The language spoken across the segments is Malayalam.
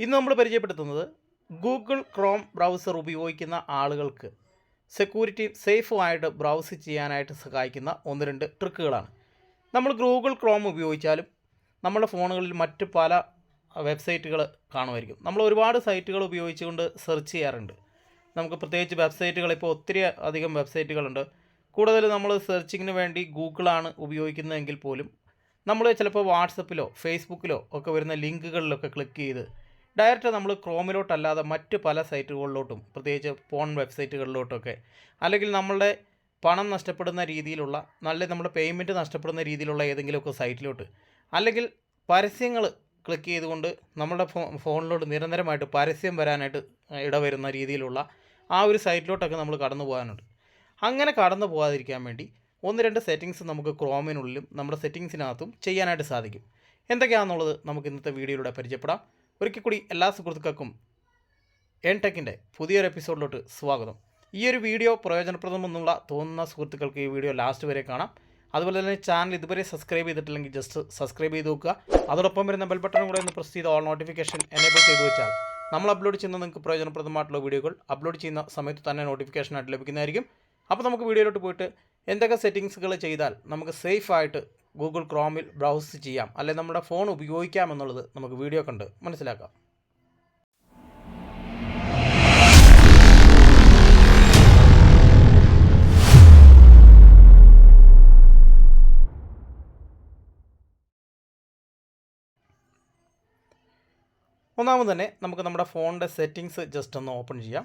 ഇന്ന് നമ്മൾ പരിചയപ്പെടുത്തുന്നത് ഗൂഗിൾ ക്രോം ബ്രൗസർ ഉപയോഗിക്കുന്ന ആളുകൾക്ക് സെക്യൂരിറ്റി സേഫുമായിട്ട് ബ്രൗസ് ചെയ്യാനായിട്ട് സഹായിക്കുന്ന ഒന്ന് രണ്ട് ട്രിക്കുകളാണ് നമ്മൾ ഗൂഗിൾ ക്രോം ഉപയോഗിച്ചാലും നമ്മുടെ ഫോണുകളിൽ മറ്റ് പല വെബ്സൈറ്റുകൾ കാണുമായിരിക്കും. നമ്മൾ ഒരുപാട് സൈറ്റുകൾ ഉപയോഗിച്ചുകൊണ്ട് സെർച്ച് ചെയ്യാറുണ്ട്. നമുക്ക് പ്രത്യേകിച്ച് വെബ്സൈറ്റുകൾ ഇപ്പോൾ ഒത്തിരി അധികം വെബ്സൈറ്റുകളുണ്ട് കൂടുതൽ നമ്മൾ സെർച്ചിങ്ങിന് വേണ്ടി ഗൂഗിളാണ് ഉപയോഗിക്കുന്നതെങ്കിൽ പോലും നമ്മൾ ചിലപ്പോൾ വാട്സപ്പിലോ ഫേസ്ബുക്കിലോ ഒക്കെ വരുന്ന ലിങ്കുകളിലൊക്കെ ക്ലിക്ക് ചെയ്ത് ഡയറക്റ്റ് നമ്മൾ ക്രോമിലോട്ടല്ലാതെ മറ്റ് പല സൈറ്റുകളിലോട്ടും പ്രത്യേകിച്ച് ഫോൺ വെബ്സൈറ്റുകളിലോട്ടൊക്കെ അല്ലെങ്കിൽ നമ്മളുടെ പണം നഷ്ടപ്പെടുന്ന രീതിയിലുള്ള നല്ല നമ്മുടെ പേയ്മെന്റ് നഷ്ടപ്പെടുന്ന രീതിയിലുള്ള ഏതെങ്കിലുമൊക്കെ സൈറ്റിലോട്ട് അല്ലെങ്കിൽ പരസ്യങ്ങൾ ക്ലിക്ക് ചെയ്തുകൊണ്ട് നമ്മുടെ ഫോ ഫോണിലോട്ട് നിരന്തരമായിട്ട് പരസ്യം വരാനായിട്ട് ഇടവരുന്ന രീതിയിലുള്ള ആ ഒരു സൈറ്റിലോട്ടൊക്കെ നമ്മൾ കടന്നു പോകാനുണ്ട്. അങ്ങനെ കടന്നു പോകാതിരിക്കാൻ വേണ്ടി ഒന്ന് രണ്ട് സെറ്റിങ്സ് നമുക്ക് ക്രോമിനുള്ളിലും നമ്മുടെ സെറ്റിങ്സിനകത്തും ചെയ്യാനായിട്ട് സാധിക്കും. എന്തൊക്കെയാണെന്നുള്ളത് നമുക്ക് ഇന്നത്തെ വീഡിയോയിലൂടെ പരിചയപ്പെടാം. ഒരിക്കൽ കൂടി എല്ലാ സുഹൃത്തുക്കൾക്കും എൻ ടെക്കിന്റെ പുതിയൊരു എപ്പിസോഡിലോട്ട് സ്വാഗതം. ഈ ഒരു വീഡിയോ പ്രയോജനപ്രദമെന്നുള്ള തോന്നുന്ന സുഹൃത്തുക്കൾക്ക് ഈ വീഡിയോ ലാസ്റ്റ് വരെ കാണാം. അതുപോലെ തന്നെ ചാനൽ ഇതുവരെ സബ്സ്ക്രൈബ് ചെയ്തിട്ടില്ലെങ്കിൽ ജസ്റ്റ് സബ്സ്ക്രൈബ് ചെയ്ത് നോക്കുക. അതോടൊപ്പം വരുന്ന ബെൽ ബട്ടൺ കൂടെ ഒന്ന് പ്രസ് ചെയ്ത് ഓൾ നോട്ടിഫിക്കേഷൻ എനേബിൾ ചെയ്ത് വെച്ചാൽ നമ്മൾ അപ്ലോഡ് ചെയ്യുന്ന നിങ്ങൾക്ക് പ്രയോജനപ്രദമായിട്ടുള്ള വീഡിയോകൾ അപ്ലോഡ് ചെയ്യുന്ന സമയത്ത് തന്നെ നോട്ടിഫിക്കേഷൻ ആയിട്ട് ലഭിക്കുന്നതായിരിക്കും. അപ്പോൾ നമുക്ക് വീഡിയോയിലോട്ട് പോയിട്ട് എന്തൊക്കെ സെറ്റിങ്സുകൾ ചെയ്താൽ നമുക്ക് സേഫ് ആയിട്ട് ഗൂഗിൾ ക്രോമിൽ ബ്രൗസ് ചെയ്യാം. അല്ലെങ്കിൽ നമ്മുടെ ഫോൺ ഉപയോഗിക്കാം എന്നുള്ളത് നമുക്ക് വീഡിയോ കണ്ട് മനസ്സിലാക്കാം. ഒന്നാമത് തന്നെ നമുക്ക് നമ്മുടെ ഫോണിന്റെ സെറ്റിങ്സ് ജസ്റ്റ് ഒന്ന് ഓപ്പൺ ചെയ്യാം.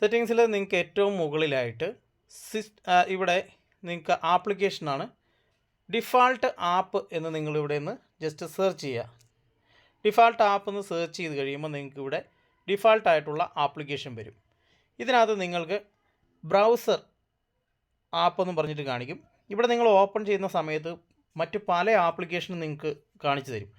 സെറ്റിങ്സിൽ നിങ്ങൾക്ക് ഏറ്റവും മുകളിലായിട്ട് സിസ് ഇവിടെ നിങ്ങൾക്ക് ആപ്ലിക്കേഷനാണ് ഡിഫാൾട്ട് ആപ്പ് എന്ന് നിങ്ങളിവിടെ നിന്ന് ജസ്റ്റ് സെർച്ച് ചെയ്യുക ഡിഫാൾട്ട് ആപ്പ് എന്ന് സെർച്ച് ചെയ്ത് കഴിയുമ്പോൾ നിങ്ങൾക്ക് ഇവിടെ ഡിഫാൾട്ടായിട്ടുള്ള ആപ്ലിക്കേഷൻ വരും. ഇതിനകത്ത് നിങ്ങൾക്ക് ബ്രൗസർ ആപ്പ് എന്ന് പറഞ്ഞിട്ട് കാണിക്കും. ഇവിടെ നിങ്ങൾ ഓപ്പൺ ചെയ്യുന്ന സമയത്ത് മറ്റ് പല ആപ്ലിക്കേഷനും നിങ്ങൾക്ക് കാണിച്ചു തരും.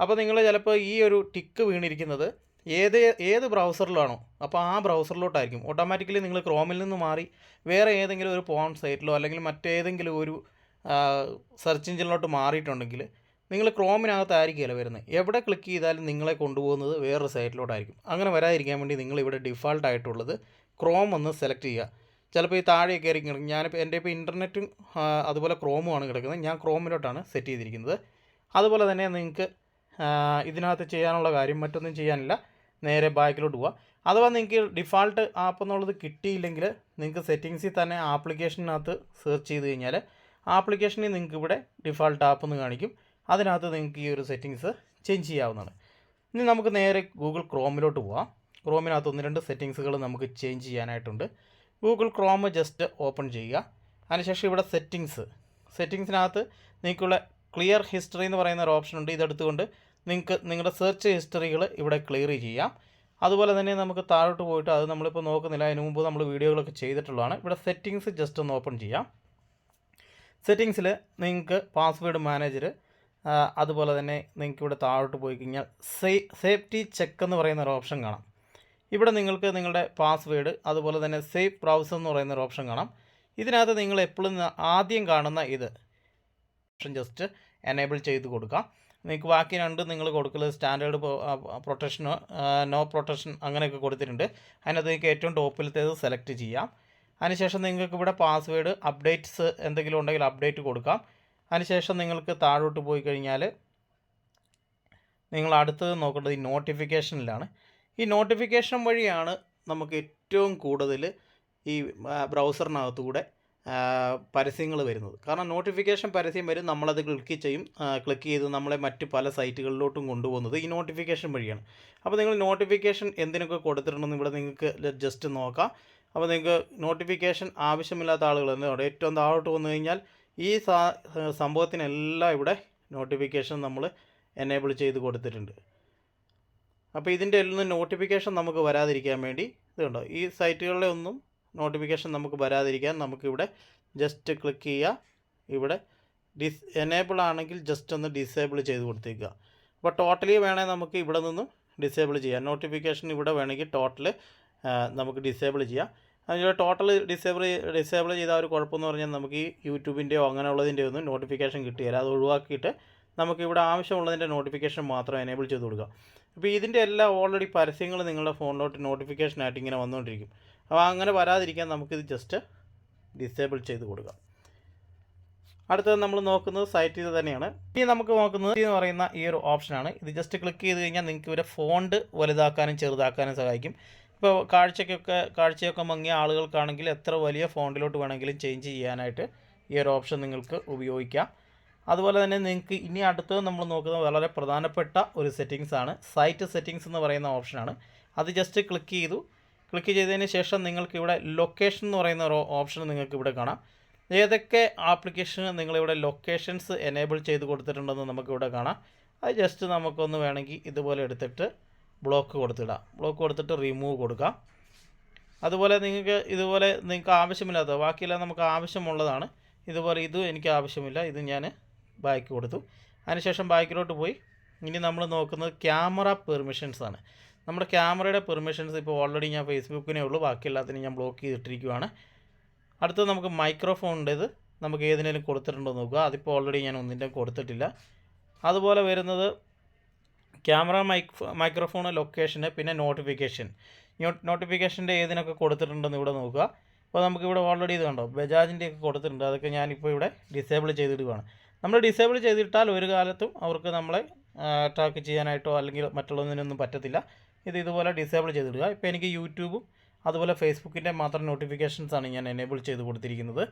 അപ്പോൾ നിങ്ങൾ ചിലപ്പോൾ ഈ ഒരു ടിക്ക് വീണിരിക്കുന്നത് ഏത് ഏത് ബ്രൗസറിലാണോ അപ്പോൾ ആ ബ്രൗസറിലോട്ടായിരിക്കും. ഓട്ടോമാറ്റിക്കലി നിങ്ങൾ ക്രോമിൽ നിന്ന് മാറി വേറെ ഏതെങ്കിലും ഒരു പോൺ സൈറ്റിലോ അല്ലെങ്കിൽ മറ്റേതെങ്കിലും ഒരു സെർച്ച് എഞ്ചിനിലോട്ട് മാറിയിട്ടുണ്ടെങ്കിൽ നിങ്ങൾ ക്രോമിനകത്തായിരിക്കുമല്ലോ വരുന്നത്. എവിടെ ക്ലിക്ക് ചെയ്താലും നിങ്ങളെ കൊണ്ടുപോകുന്നത് വേറൊരു സൈറ്റിലോട്ടായിരിക്കും അങ്ങനെ വരാതിരിക്കാൻ വേണ്ടി നിങ്ങൾ ഇവിടെ ഡിഫാൾട്ട് ആയിട്ടുള്ളത് ക്രോം ഒന്ന് സെലക്ട് ചെയ്യുക. ചിലപ്പോൾ ഈ താഴെയൊക്കെ ആയിരിക്കും കിടക്കും ഞാനിപ്പോൾ എന്റെ ഇപ്പോൾ ഇന്റർനെറ്റും അതുപോലെ ക്രോമുമാണ് കിടക്കുന്നത്. ഞാൻ ക്രോമിലോട്ടാണ് സെറ്റ് ചെയ്തിരിക്കുന്നത്. അതുപോലെ തന്നെ നിങ്ങൾക്ക് ഇതിനകത്ത് ചെയ്യാനുള്ള കാര്യം മറ്റൊന്നും ചെയ്യാനില്ല. നേരെ ബാക്കിലോട്ട് പോവുക അഥവാ നിങ്ങൾക്ക് ഡിഫാൾട്ട് ആപ്പ് എന്നുള്ളത് കിട്ടിയില്ലെങ്കിൽ നിങ്ങൾക്ക് സെറ്റിങ്സിൽ തന്നെ ആപ്ലിക്കേഷനകത്ത് സെർച്ച് ചെയ്ത് കഴിഞ്ഞാൽ ആപ്ലിക്കേഷനിൽ നിങ്ങൾക്ക് ഇവിടെ ഡിഫാൾട്ട് ആപ്പ് എന്ന് കാണിക്കും. അതിനകത്ത് നിങ്ങൾക്ക് ഈ ഒരു സെറ്റിങ്സ് ചേഞ്ച് ചെയ്യാവുന്നതാണ്. ഇനി നമുക്ക് നേരെ ഗൂഗിൾ ക്രോമിലോട്ട് പോവാം. ക്രോമിനകത്ത് ഒന്ന് രണ്ട് സെറ്റിങ്സുകൾ നമുക്ക് ചേഞ്ച് ചെയ്യാനായിട്ടുണ്ട്. ഗൂഗിൾ ക്രോം ജസ്റ്റ് ഓപ്പൺ ചെയ്യുക. അതിനുശേഷം ഇവിടെ സെറ്റിങ്സ് സെറ്റിങ്സിനകത്ത് നിങ്ങൾക്കുള്ള ക്ലിയർ ഹിസ്റ്ററി എന്ന് പറയുന്ന ഒരു ഓപ്ഷൻ ഉണ്ട്. ഇതെടുത്തുകൊണ്ട് നിങ്ങൾക്ക് നിങ്ങളുടെ സെർച്ച് ഹിസ്റ്ററികൾ ഇവിടെ ക്ലിയർ ചെയ്യാം. അതുപോലെ തന്നെ നമുക്ക് താഴോട്ട് പോയിട്ട് അത് നമ്മളിപ്പോൾ നോക്കുന്നില്ല. അതിന് മുമ്പ് നമ്മൾ വീഡിയോകളൊക്കെ ചെയ്തിട്ടുള്ളതാണ്. ഇവിടെ സെറ്റിങ്സ് ജസ്റ്റ് ഒന്ന് ഓപ്പൺ ചെയ്യാം. സെറ്റിങ്സിൽ നിങ്ങൾക്ക് പാസ്വേഡ് മാനേജർ അതുപോലെ തന്നെ നിങ്ങൾക്ക് ഇവിടെ താഴോട്ട് പോയി കഴിഞ്ഞാൽ സേ സേഫ്റ്റി ചെക്ക് എന്ന് പറയുന്ന ഒരു ഓപ്ഷൻ കാണാം. ഇവിടെ നിങ്ങൾക്ക് നിങ്ങളുടെ പാസ്വേഡ് അതുപോലെ തന്നെ സേഫ് ബ്രൗസർ എന്ന് പറയുന്ന ഒരു ഓപ്ഷൻ കാണാം. ഇതിനകത്ത് നിങ്ങൾ എപ്പോഴും ആദ്യം കാണുന്ന ഇത് ഓപ്ഷൻ ജസ്റ്റ് എനേബിൾ ചെയ്ത് കൊടുക്കാം. നിങ്ങൾക്ക് ബാക്കി രണ്ട് നിങ്ങൾ കൊടുക്കുന്നത് സ്റ്റാൻഡേർഡ് പ്രൊട്ടക്ഷനോ നോ പ്രൊട്ടക്ഷൻ അങ്ങനെയൊക്കെ കൊടുത്തിട്ടുണ്ട്. അതിനകത്ത് നിങ്ങൾക്ക് ഏറ്റവും ടോപ്പിലത്തേത് സെലക്ട് ചെയ്യാം. അതിനുശേഷം നിങ്ങൾക്ക് ഇവിടെ പാസ്വേഡ് അപ്ഡേറ്റ്സ് എന്തെങ്കിലും ഉണ്ടെങ്കിൽ അപ്ഡേറ്റ് കൊടുക്കാം. അതിനുശേഷം നിങ്ങൾക്ക് താഴോട്ട് പോയി കഴിഞ്ഞാൽ നിങ്ങൾ അടുത്തത് നോക്കേണ്ടത് ഈ നോട്ടിഫിക്കേഷനിലാണ് ഈ നോട്ടിഫിക്കേഷൻ വഴിയാണ് നമുക്ക് ഏറ്റവും കൂടുതൽ ഈ ബ്രൗസറിനകത്തുകൂടെ പരസ്യങ്ങൾ വരുന്നത്. കാരണം നോട്ടിഫിക്കേഷൻ പരസ്യം വരും നമ്മളത് ക്ലിക്ക് ചെയ്യും ക്ലിക്ക് ചെയ്ത് നമ്മളെ മറ്റ് പല സൈറ്റുകളിലോട്ടും കൊണ്ടുപോകുന്നത് ഈ നോട്ടിഫിക്കേഷൻ വഴിയാണ്. അപ്പോൾ നിങ്ങൾ നോട്ടിഫിക്കേഷൻ എന്തിനൊക്കെ കൊടുത്തിട്ടുണ്ടെന്ന് ഇവിടെ നിങ്ങൾക്ക് ജസ്റ്റ് നോക്കാം. അപ്പോൾ നിങ്ങൾക്ക് നോട്ടിഫിക്കേഷൻ ആവശ്യമില്ലാത്ത ആളുകൾ എന്താണ് ഏറ്റവും താഴോട്ട് വന്നു കഴിഞ്ഞാൽ ഈ സംഭവത്തിനെല്ലാം ഇവിടെ നോട്ടിഫിക്കേഷൻ നമ്മൾ എനേബിൾ ചെയ്ത് കൊടുത്തിട്ടുണ്ട്. അപ്പോൾ ഇതിന്റെ എല്ലാം നോട്ടിഫിക്കേഷൻ നമുക്ക് വരാതിരിക്കാൻ വേണ്ടി ഇതുണ്ടോ ഈ സൈറ്റുകളിലെ ഒന്നും നോട്ടിഫിക്കേഷൻ നമുക്ക് വരാതിരിക്കാൻ നമുക്കിവിടെ ജസ്റ്റ് ക്ലിക്ക് ചെയ്യുക. ഇവിടെ ഡിസ് എനേബിൾ ആണെങ്കിൽ ജസ്റ്റ് ഒന്ന് ഡിസേബിൾ ചെയ്ത് കൊടുത്തേക്കുക. അപ്പോൾ ടോട്ടലി വേണമെങ്കിൽ നമുക്ക് ഇവിടെ നിന്നും ഡിസേബിൾ ചെയ്യാം. നോട്ടിഫിക്കേഷൻ ഇവിടെ വേണമെങ്കിൽ ടോട്ടൽ നമുക്ക് ഡിസേബിൾ ചെയ്യാം. അതിന്റെ ടോട്ടൽ ഡിസേബിൾ ഡിസേബിൾ ചെയ്ത ഒരു കുഴപ്പമെന്ന് പറഞ്ഞാൽ നമുക്ക് ഈ യൂട്യൂബിന്റെയോ അങ്ങനെയുള്ളതിന്റെ ഒന്നും നോട്ടിഫിക്കേഷൻ കിട്ടുകയില്ല അത് ഒഴിവാക്കിയിട്ട് നമുക്ക് ഇവിടെ ആവശ്യമുള്ളതിന്റെ നോട്ടിഫിക്കേഷൻ മാത്രം എനേബിൾ ചെയ്ത് കൊടുക്കുക അപ്പോൾ ഇതിന്റെ എല്ലാ ഓൾറെഡി പരസ്യങ്ങൾ നിങ്ങളുടെ ഫോണിലോട്ട് നോട്ടിഫിക്കേഷനായിട്ട് ഇങ്ങനെ വന്നുകൊണ്ടിരിക്കും. അപ്പോൾ അങ്ങനെ വരാതിരിക്കാൻ നമുക്കിത് ജസ്റ്റ് ഡിസേബിൾ ചെയ്ത് കൊടുക്കാം. അടുത്തത് നമ്മൾ നോക്കുന്നത് സൈറ്റിൽ തന്നെയാണ്. ഇനി നമുക്ക് നോക്കുന്നത് എന്ന് പറയുന്ന ഈ ഒരു ഓപ്ഷനാണ് ഇത് ജസ്റ്റ് ക്ലിക്ക് ചെയ്ത് കഴിഞ്ഞാൽ നിങ്ങൾക്ക് ഇവരെ ഫോണ്ട് വലുതാക്കാനും ചെറുതാക്കാനും സഹായിക്കും. ഇപ്പോൾ കാഴ്ചയ്ക്കൊക്കെ കാഴ്ചയൊക്കെ മങ്ങിയ ആളുകൾക്കാണെങ്കിൽ എത്ര വലിയ ഫോണ്ടിലോട്ട് വേണമെങ്കിലും ചേഞ്ച് ചെയ്യാനായിട്ട് ഈ ഒരു ഓപ്ഷൻ നിങ്ങൾക്ക് ഉപയോഗിക്കാം. അതുപോലെ തന്നെ നിങ്ങൾക്ക് ഇനി അടുത്തത് നമ്മൾ നോക്കുന്ന വളരെ പ്രധാനപ്പെട്ട ഒരു സെറ്റിങ്സ് ആണ്. സൈറ്റ് സെറ്റിങ്സ് എന്ന് പറയുന്ന ഓപ്ഷനാണ് അത് ജസ്റ്റ് ക്ലിക്ക് ചെയ്തു. ക്ലിക്ക് ചെയ്തതിന് ശേഷം നിങ്ങൾക്ക് ഇവിടെ ലൊക്കേഷൻ എന്ന് പറയുന്ന ഒരു ഓപ്ഷൻ നിങ്ങൾക്ക് ഇവിടെ കാണാം. ഏതൊക്കെ ആപ്ലിക്കേഷൻ നിങ്ങളിവിടെ ലൊക്കേഷൻസ് എനേബിൾ ചെയ്ത് കൊടുത്തിട്ടുണ്ടെന്ന് നമുക്കിവിടെ കാണാം. അത് ജസ്റ്റ് നമുക്കൊന്ന് വേണമെങ്കിൽ ഇതുപോലെ എടുത്തിട്ട് ബ്ലോക്ക് കൊടുത്തിടുക ബ്ലോക്ക് കൊടുത്തിട്ട് റിമൂവ് കൊടുക്കുക അതുപോലെ നിങ്ങൾക്ക് ഇതുപോലെ നിങ്ങൾക്ക് ആവശ്യമില്ലാത്ത ബാക്കിയെല്ലാം നമുക്ക് ആവശ്യമുള്ളതാണ്. ഇതുപോലെ ഇത് എനിക്ക് ആവശ്യമില്ല. ഇത് ഞാൻ ബാക്ക് കൊടുത്തു. അതിനുശേഷം ബാക്കിലോട്ട് പോയി. ഇനി നമ്മൾ നോക്കുന്നത് ക്യാമറ പെർമിഷൻസ് ആണ്. നമ്മുടെ ക്യാമറയുടെ പെർമിഷൻസ് ഇപ്പോൾ ഓൾറെഡി ഞാൻ ഫേസ്ബുക്കിനേ ഉള്ളൂ. ബാക്കി ഞാൻ ബ്ലോക്ക് ചെയ്തിട്ടിരിക്കുകയാണ് അടുത്തത് നമുക്ക് മൈക്രോഫോണിന്റേത് നമുക്ക് ഏതിനേലും കൊടുത്തിട്ടുണ്ടോ നോക്കുക. അതിപ്പോൾ ഓൾറെഡി ഞാൻ ഒന്നിന്റെ കൊടുത്തിട്ടില്ല. അതുപോലെ വരുന്നത് ക്യാമറ മൈക്ക് മൈക്രോഫോൺ ലൊക്കേഷൻ പിന്നെ നോട്ടിഫിക്കേഷൻ. നോട്ടിഫിക്കേഷന്റെ ഏതിനൊക്കെ കൊടുത്തിട്ടുണ്ടെന്ന് ഇവിടെ നോക്കുക. അപ്പോൾ നമുക്കിവിടെ ഓൾറെഡി ഇത് കണ്ടോ? ബജാജിന്റെ ഒക്കെ കൊടുത്തിട്ടുണ്ട്. അതൊക്കെ ഞാനിപ്പോൾ ഇവിടെ ഡിസേബിൾ ചെയ്തിടുകയാണ് നമ്മൾ ഡിസേബിൾ ചെയ്തിട്ടാൽ ഒരു കാലത്തും അവർക്ക് നമ്മളെ ട്രാക്ക് ചെയ്യാനായിട്ടോ അല്ലെങ്കിൽ മറ്റുള്ളതിനൊന്നും പറ്റത്തില്ല. ഇത് ഇതുപോലെ ഡിസേബിൾ ചെയ്തിടുക. ഇപ്പോൾ എനിക്ക് യൂട്യൂബും അതുപോലെ ഫേസ്ബുക്കിന്റെ മാത്രം നോട്ടിഫിക്കേഷൻസ് ആണ് ഞാൻ എനേബിൾ ചെയ്ത് കൊടുത്തിരിക്കുന്നത്.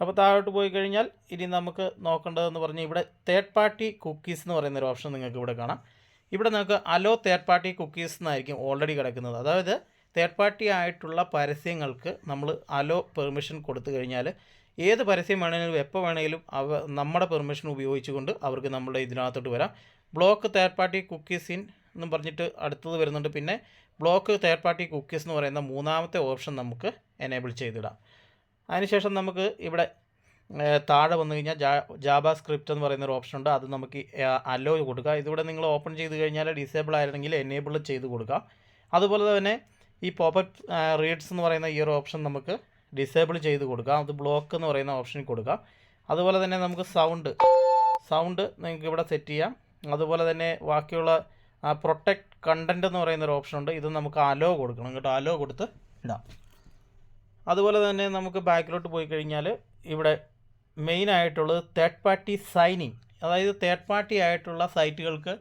അപ്പോൾ താഴോട്ട് പോയി കഴിഞ്ഞാൽ ഇനി നമുക്ക് നോക്കേണ്ടതെന്ന് പറഞ്ഞാൽ ഇവിടെ തേർഡ് പാർട്ടി കുക്കീസ് എന്ന് പറയുന്നൊരു ഓപ്ഷൻ നിങ്ങൾക്ക് ഇവിടെ കാണാം. ഇവിടെ നിങ്ങൾക്ക് അലോ തേർഡ് പാർട്ടി കുക്കീസ് എന്നായിരിക്കും ഓൾറെഡി കിടക്കുന്നത്. അതായത് തേർഡ് പാർട്ടി ആയിട്ടുള്ള പരസ്യങ്ങൾക്ക് നമ്മൾ അലോ പെർമിഷൻ കൊടുത്തു കഴിഞ്ഞാൽ ഏത് പരസ്യം വേണമെങ്കിലും എപ്പോൾ വേണമെങ്കിലും അവ നമ്മുടെ പെർമിഷൻ ഉപയോഗിച്ചുകൊണ്ട് അവർക്ക് നമ്മുടെ ഇതിനകത്തോട്ട് വരാം. Block third party cookies in എന്നും പറഞ്ഞിട്ട് അടുത്തത് വരുന്നുണ്ട്. പിന്നെ ബ്ലോക്ക് തേർഡ് പാർട്ടി കുക്കീസ് എന്ന് പറയുന്ന മൂന്നാമത്തെ ഓപ്ഷൻ നമുക്ക് എനേബിൾ ചെയ്തിടാം. അതിനുശേഷം നമുക്ക് ഇവിടെ താഴെ വന്നു കഴിഞ്ഞാൽ ജാ ജാബ സ്ക്രിപ്റ്റ് എന്ന് പറയുന്ന ഒരു ഓപ്ഷൻ ഉണ്ട്. അത് നമുക്ക് അലോ കൊടുക്കുക ഇതിവിടെ നിങ്ങൾ ഓപ്പൺ ചെയ്ത് കഴിഞ്ഞാൽ ഡിസേബിൾ ആയിരുന്നെങ്കിൽ എനേബിൾ ചെയ്ത് കൊടുക്കുക അതുപോലെ തന്നെ ഈ പോപ്പറ്റ് റീഡ്സ് എന്ന് പറയുന്ന ഈ ഒരു ഓപ്ഷൻ നമുക്ക് ഡിസേബിൾ ചെയ്ത് കൊടുക്കുക അത് ബ്ലോക്ക് എന്ന് പറയുന്ന ഓപ്ഷൻ കൊടുക്കുക അതുപോലെ തന്നെ നമുക്ക് സൗണ്ട് സൗണ്ട് നിങ്ങൾക്ക് ഇവിടെ സെറ്റ് ചെയ്യാം. അതുപോലെ തന്നെ ബാക്കിയുള്ള പ്രൊട്ടക്ട് കണ്ടന്റ് എന്ന് പറയുന്ന ഒരു ഓപ്ഷൻ ഉണ്ട്. ഇത് നമുക്ക് അലോ കൊടുക്കണം. കേട്ടോ അലോ കൊടുത്ത് ഇടാം. അതുപോലെ തന്നെ നമുക്ക് ബാക്കിലോട്ട് പോയി കഴിഞ്ഞാൽ ഇവിടെ മെയിൻ ആയിട്ടുള്ളത് തേർഡ് പാർട്ടി സൈനിങ് അതായത് തേർഡ് പാർട്ടി ആയിട്ടുള്ള സൈറ്റുകൾക്ക്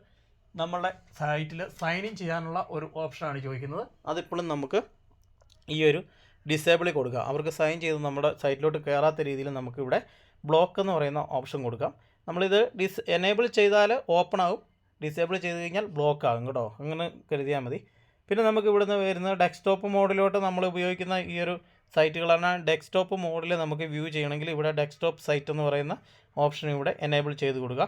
നമ്മളുടെ സൈറ്റിൽ സൈൻ ഇൻ ചെയ്യാനുള്ള ഒരു ഓപ്ഷനാണ് ചോദിക്കുന്നത്. അതിപ്പോഴും നമുക്ക് ഈ ഒരു ഡിസേബിൾ കൊടുക്കാം. അവർക്ക് സൈൻ ചെയ്ത് നമ്മുടെ സൈറ്റിലോട്ട് കയറാത്ത രീതിയിൽ നമുക്കിവിടെ ബ്ലോക്ക് എന്ന് പറയുന്ന ഓപ്ഷൻ കൊടുക്കാം. നമ്മളിത് ഡിസ് എനേബിൾ ചെയ്താൽ ഓപ്പൺ ആകും ഡിസേബിൾ ചെയ്ത് കഴിഞ്ഞാൽ ബ്ലോക്ക് ആകും കേട്ടോ. അങ്ങനെ കരുതിയാൽ മതി. പിന്നെ നമുക്ക് ഇവിടുന്ന് വരുന്ന ഡെസ്ക്ടോപ്പ് മോഡിലോട്ട് നമ്മൾ ഉപയോഗിക്കുന്ന ഈ ഒരു സൈറ്റുകളാണ് ഡെസ്ക്ടോപ്പ് മോഡിൽ നമുക്ക് വ്യൂ ചെയ്യണമെങ്കിൽ ഇവിടെ ഡെസ്ക്ടോപ്പ് സൈറ്റ് എന്ന് പറയുന്ന ഓപ്ഷൻ ഇവിടെ എനേബിൾ ചെയ്ത് കൊടുക്കുക.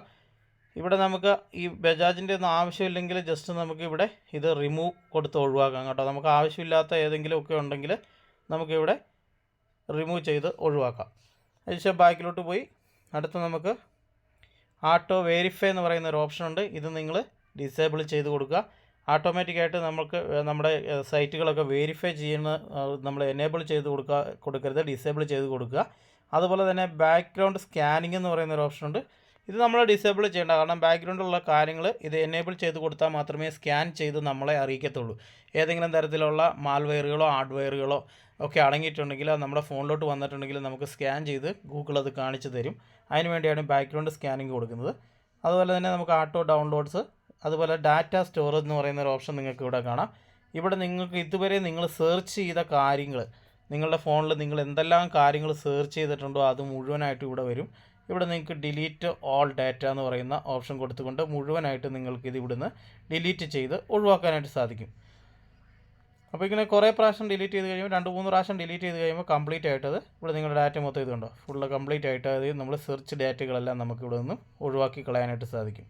ഇവിടെ നമുക്ക് ഈ ബജാജിന്റെ ഒന്നും ആവശ്യമില്ലെങ്കിൽ ജസ്റ്റ് നമുക്ക് ഇവിടെ ഇത് റിമൂവ് കൊടുത്ത് ഒഴിവാക്കാം കേട്ടോ. നമുക്ക് ആവശ്യമില്ലാത്ത ഏതെങ്കിലുമൊക്കെ ഉണ്ടെങ്കിൽ നമുക്കിവിടെ റിമൂവ് ചെയ്ത് ഒഴിവാക്കാം. അതിനുശേഷം ബാക്കിലോട്ട് പോയി. അടുത്ത് നമുക്ക് ആട്ടോ വെരിഫൈ എന്ന് പറയുന്ന ഒരു ഓപ്ഷൻ ഉണ്ട്. ഇത് നിങ്ങൾ ഡിസേബിൾ ചെയ്ത് കൊടുക്കുക. ഓട്ടോമാറ്റിക്കായിട്ട് നമുക്ക് നമ്മുടെ സൈറ്റുകളൊക്കെ വെരിഫൈ ചെയ്യുന്ന നമ്മൾ എനേബിൾ ചെയ്ത് കൊടുക്കുക കൊടുക്കരുത് ഡിസേബിൾ ചെയ്ത് കൊടുക്കുക. അതുപോലെ തന്നെ ബാക്ക്ഗ്രൗണ്ട് സ്കാനിങ് എന്ന് പറയുന്ന ഒരു ഓപ്ഷൻ ഉണ്ട്. ഇത് നമ്മൾ ഡിസേബിൾ ചെയ്യേണ്ട കാരണം ബാക്ക്ഗ്രൗണ്ടിലുള്ള കാര്യങ്ങൾ ഇത് എനേബിൾ ചെയ്ത് കൊടുത്താൽ മാത്രമേ സ്കാൻ ചെയ്ത് നമ്മളെ അറിയിക്കത്തുള്ളൂ. ഏതെങ്കിലും തരത്തിലുള്ള മാൽവെയറുകളോ ഹാർഡ്വെയറുകളോ ഒക്കെ അടങ്ങിയിട്ടുണ്ടെങ്കിൽ അത് നമ്മുടെ ഫോണിലോട്ട് വന്നിട്ടുണ്ടെങ്കിൽ നമുക്ക് സ്കാൻ ചെയ്ത് ഗൂഗിൾ അത് കാണിച്ചു തരും. അതിനുവേണ്ടിയാണ് ബാക്ക്ഗ്രൗണ്ട് സ്കാനിങ് കൊടുക്കുന്നത്. അതുപോലെ തന്നെ നമുക്ക് ആട്ടോ ഡൗൺലോഡ്സ് അതുപോലെ ഡാറ്റ സ്റ്റോറേജ് എന്ന് പറയുന്ന ഒരു ഓപ്ഷൻ നിങ്ങൾക്ക് ഇവിടെ കാണാം. ഇവിടെ നിങ്ങൾക്ക് ഇതുവരെ നിങ്ങൾ സെർച്ച് ചെയ്ത കാര്യങ്ങൾ നിങ്ങളുടെ ഫോണിൽ നിങ്ങൾ എന്തെല്ലാം കാര്യങ്ങൾ സെർച്ച് ചെയ്തിട്ടുണ്ടോ അത് മുഴുവനായിട്ട് ഇവിടെ വരും. ഇവിടെ നിങ്ങൾക്ക് ഡിലീറ്റ് ഓൾ ഡാറ്റ എന്ന് പറയുന്ന ഓപ്ഷൻ കൊടുത്തുകൊണ്ട് മുഴുവനായിട്ട് നിങ്ങൾക്ക് ഇത് ഇവിടുന്ന് ഡിലീറ്റ് ചെയ്ത് ഒഴിവാക്കാനായിട്ട് സാധിക്കും. അപ്പോൾ ഇങ്ങനെ കുറേ പ്രാവശ്യം ഡിലീറ്റ് ചെയ്ത് കഴിയുമ്പോൾ രണ്ട് മൂന്ന് പ്രാവശ്യം ഡിലീറ്റ് ചെയ്ത് കഴിയുമ്പോൾ കംപ്ലീറ്റ് ആയിട്ടത് ഇവിടെ നിങ്ങളുടെ ഡാറ്റ മൊത്തം ഇതുണ്ടോ? ഫുള്ള് കംപ്ലീറ്റ് ആയിട്ട് അത് നമ്മൾ സെർച്ച് ഡാറ്റകളെല്ലാം നമുക്ക് ഇവിടെ നിന്ന് ഒഴിവാക്കി കളയാനായിട്ട് സാധിക്കും.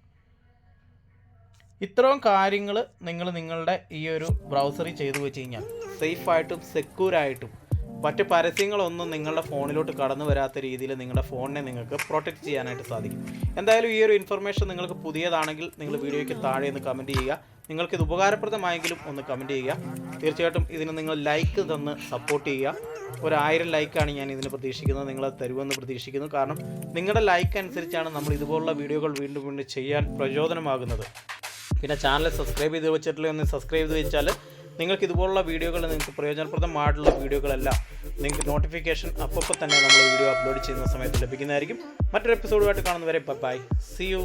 ഇത്രയും കാര്യങ്ങൾ നിങ്ങൾ നിങ്ങളുടെ ഈ ഒരു ബ്രൗസറിൽ ചെയ്തു വെച്ച് കഴിഞ്ഞാൽ സേഫായിട്ടും സെക്യൂരായിട്ടും മറ്റ് പരസ്യങ്ങളൊന്നും നിങ്ങളുടെ ഫോണിലോട്ട് കടന്നു വരാത്ത രീതിയിൽ നിങ്ങളുടെ ഫോണിനെ നിങ്ങൾക്ക് പ്രൊട്ടക്റ്റ് ചെയ്യാനായിട്ട് സാധിക്കും. എന്തായാലും ഈ ഒരു ഇൻഫർമേഷൻ നിങ്ങൾക്ക് പുതിയതാണെങ്കിൽ നിങ്ങൾ വീഡിയോയ്ക്ക് താഴെ ഒന്ന് കമന്റ് ചെയ്യുക. നിങ്ങൾക്ക് ഇത് ഉപകാരപ്രദമായെങ്കിലും ഒന്ന് കമന്റ് ചെയ്യുക. തീർച്ചയായിട്ടും ഇതിന് നിങ്ങൾ ലൈക്ക് തന്ന് സപ്പോർട്ട് ചെയ്യുക. ഒരു ആയിരം ലൈക്കാണ് ഞാൻ ഇതിന് പ്രതീക്ഷിക്കുന്നത്. നിങ്ങൾ തരുമെന്ന് പ്രതീക്ഷിക്കുന്നു. കാരണം നിങ്ങളുടെ ലൈക്ക് അനുസരിച്ചാണ് നമ്മൾ ഇതുപോലുള്ള വീഡിയോകൾ വീണ്ടും വീണ്ടും ചെയ്യാൻ പ്രചോദനമാകുന്നത്. പിന്നെ ചാനൽ സബ്സ്ക്രൈബ് ചെയ്ത് വെച്ചിട്ടില്ല ഒന്ന് സബ്സ്ക്രൈബ് ചെയ്ത് വെച്ചാൽ നിങ്ങൾക്ക് ഇതുപോലുള്ള വീഡിയോകൾ നിങ്ങൾക്ക് പ്രയോജനപ്രദമായിട്ടുള്ള വീഡിയോകളെല്ലാം നിങ്ങൾക്ക് നോട്ടിഫിക്കേഷൻ അപ്പോൾ തന്നെ നമ്മൾ വീഡിയോ അപ്ലോഡ് ചെയ്യുന്ന സമയത്ത് ലഭിക്കുന്നതായിരിക്കും. മറ്റൊരു എപ്പിസോഡുമായിട്ട് കാണുന്നവരെ ബൈ സി യു